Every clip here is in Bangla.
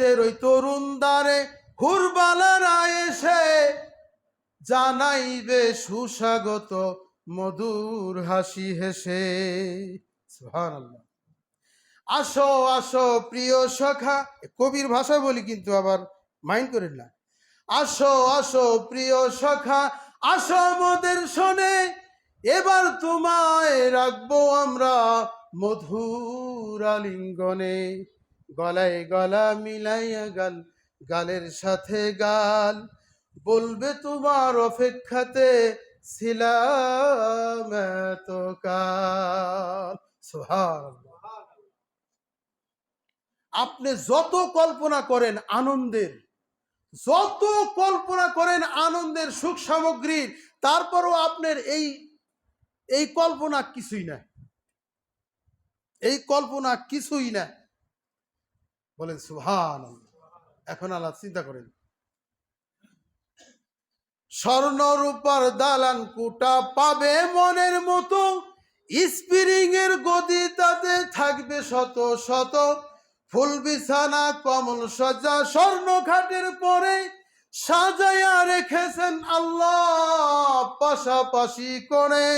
বেহেস্তের ওই তরুণ দ্বারে হুরবালারা এসে জানাইবে সুস্বাগত মধুর হাসি হেসে। আসো আসো, প্রিয় সখা। কবির ভাষা বলি কিন্তু আবার মাইন্ড করেন না। আসো আসো, প্রিয় সখা, আসো মোদের শোনে। এবার তোমায় রাখব আমরা মধুর আলিঙ্গনে। গলায় গলা মিলাইয়া গাল, গালের সাথে গাল। বলবে তোমার অপেক্ষাতে ছিলাম এতকাল। আপনি যত কল্পনা করেন আনন্দের, যত কল্পনা করেন আনন্দের সুখ সামগ্রীর তারপরও আপনার এই এই কল্পনা কিছুই না এই কল্পনা কিছুই না বলেন সুহান এখন আল্লাহ চিন্তা করেন। স্বর্ণ রূপার দালান কুটা পাবে মনের মতো স্প্রিং এর গদি তাতে থাকবে শত শত। ফুল বিছানা, কমল সজ্জা, স্বর্ণ ঘাটের পরে সাজাইয়া রেখেছেন আল্লাহ পাশাপাশি করে।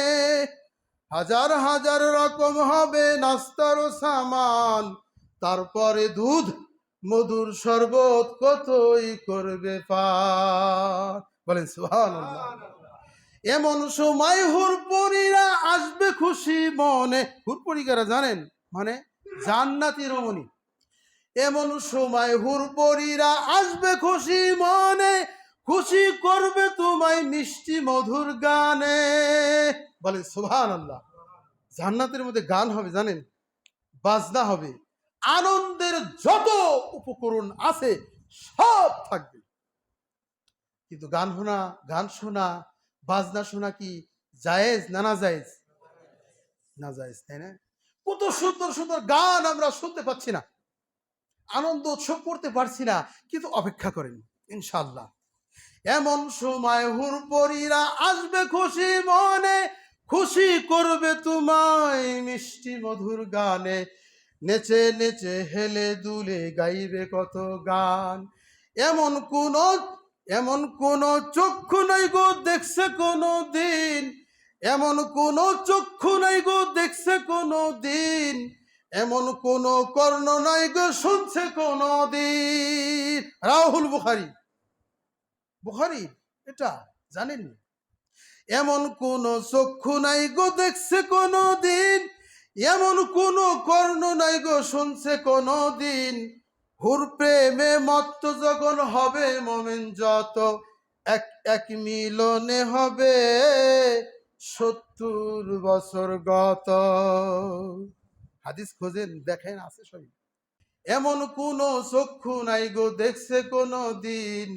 হাজার হাজার রকম হবে নাস্তার সামান তারপরে দুধ, মধুর শরবত কতই করবে পার? বলেন, সুবহানাল্লাহ। এমন সময় হুরপরিরা আসবে খুশি মনে। হুরপরিকারা জানেন? মানে জান্নাতি রমণী। এমন সময় হুরপরিরা আসবে খুশি মনে। খুশি করবে তোমায় মিষ্টি মধুর গানে। বলে সুহান আল্লাহ জান্নাতের মধ্যে গান হবে, জানেন? বাজনা হবে। আনন্দের যত উপকরণ আছে, সব থাকবে। কিন্তু গান শোনা গান শোনা, বাজনা শোনা কি জায়েজ না না জায়েজ? না জায়েজ, তাই না? কত সুন্দর সুন্দর গান আমরা শুনতে পাচ্ছি না। আনন্দ উৎসব করতে পারছি না, কিন্তু অপেক্ষা করেন ইনশাল্লাহ এমন সময় হুরপরিরা আসবে খুশি মনে, খুশি করবে তোমায় মিষ্টি মধুর গানে। নেচে নেচে হেলে দুলে গাইবে কত গান। এমন কোন এমন কোন চক্ষু নাই গো, দেখছে কোনো দিন। এমন কোন চক্ষু নাই গো, দেখছে কোনো দিন। এমন কোন কর্ণ নাই গো, শুনছে কোনো দিন। রাহুল বুখারি। বুখারি, এটা জানেন এমন কোন চক্ষু নাই গো, দেখছে কোনো দিন। এমন কোন কর্ণ নাই গো, শুনছে কোনো দিন হুর প্রেমে মত্ত যখন হবে, মোমেন যত এক এক মিলনে হবে, সত্তর বছর গত। হাদিস খোঁজেন, দেখেন, আছে সবই। এমন কোন চক্ষু নাই গো, দেখছে কোনো দিন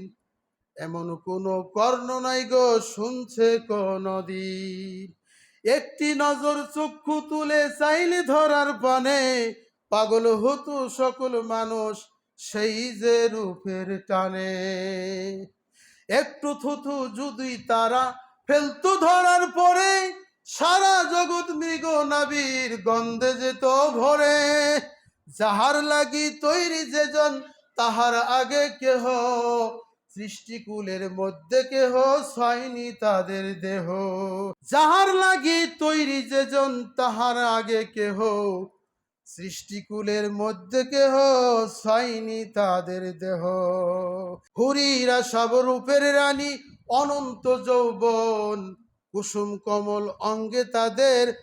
এমন কোন কর্ণ নাই গো, শুনছে কোন দিন একটি নজর চক্ষু তুলে চাইলে ধরার পানে পাগল হতো সকল মানুষ সেই যে রূপের টানে। একটু থুথু যদি তারা ফেলতো ধরার পরে সারা জগৎ মৃগ নাবির গন্ধে যেত ভরে। যাহার লাগি তৈরি যেজন, তাহার আগে কেহ সৃষ্টিকুলের মধ্যে কেহ ছয়নি তাদের দেহ। যাহার লাগি তৈরি যে যেজন, তাহার আগে কেহ। সৃষ্টিকুলের মধ্যে কেহ ছয়নি তাদের দেহ। হুরিরা সব রূপের রানী, অনন্ত যৌবন। কুসুম কমল অঙ্গে তাদের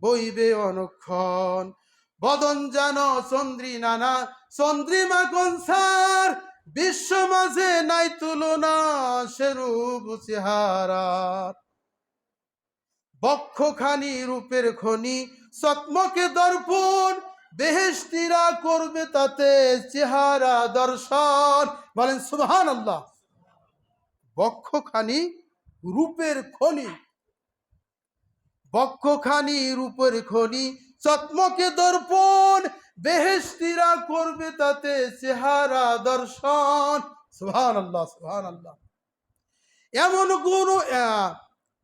বইবে অনক্ষণ। বদন যেন চন্দ্রী নানা চন্দ্রিমা কনসার বিশ্ব মাঝে নাই তুলনা সেরূপ চেহারার বক্ষখানি রূপের খনি চকমকে দর্পণ বেহেস্তিরা করবে তাতে চেহারা দর্শন। বলেন সুবহান আল্লাহ বক্ষখানি রূপের খনি, বক্ষখানি রূপের খনি চকমকে দর্পণ বেহেস্তিরা করবে তাতে চেহারা দর্শন। সুহান আল্লাহ সুহান আল্লাহ এমন কোন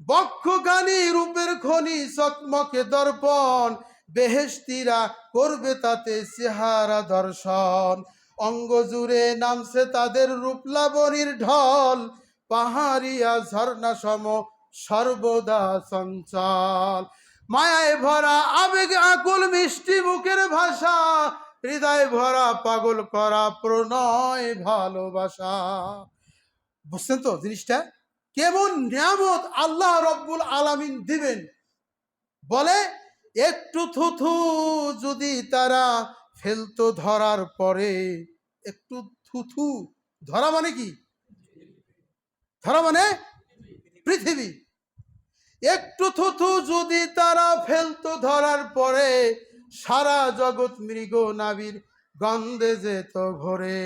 বক্ষখানি রূপের খনি চকমকে দর্পণ বেহেস্তিরা করবে তাতে চেহারা দর্শন। অঙ্গ জুড়ে নামছে তাদের রূপলাবণীর ঢল, পাহাড়িয়া ঝর্ণা সম সর্বদা চঞ্চল। মায়ায় ভরা, আবেগ আকুল, মিষ্টি মুখের ভাষা, হৃদয় ভরা, পাগল করা, প্রণয়, ভালোবাসা। বুঝছেন তো জিনিসটা? কেমন নিয়ামত আল্লাহ রব্বুল আলামিন দিবেন? বলে, একটু থুথু যদি তারা ফেলতো ধরার পরে, একটু থুথু, ধরা মানে কি? ধরা মানে পৃথিবী। একটু থুথু যদি তারা ফেলতো ধরার পরে সারা জগৎ মৃগ নাবির গন্ধে যেত ভরে।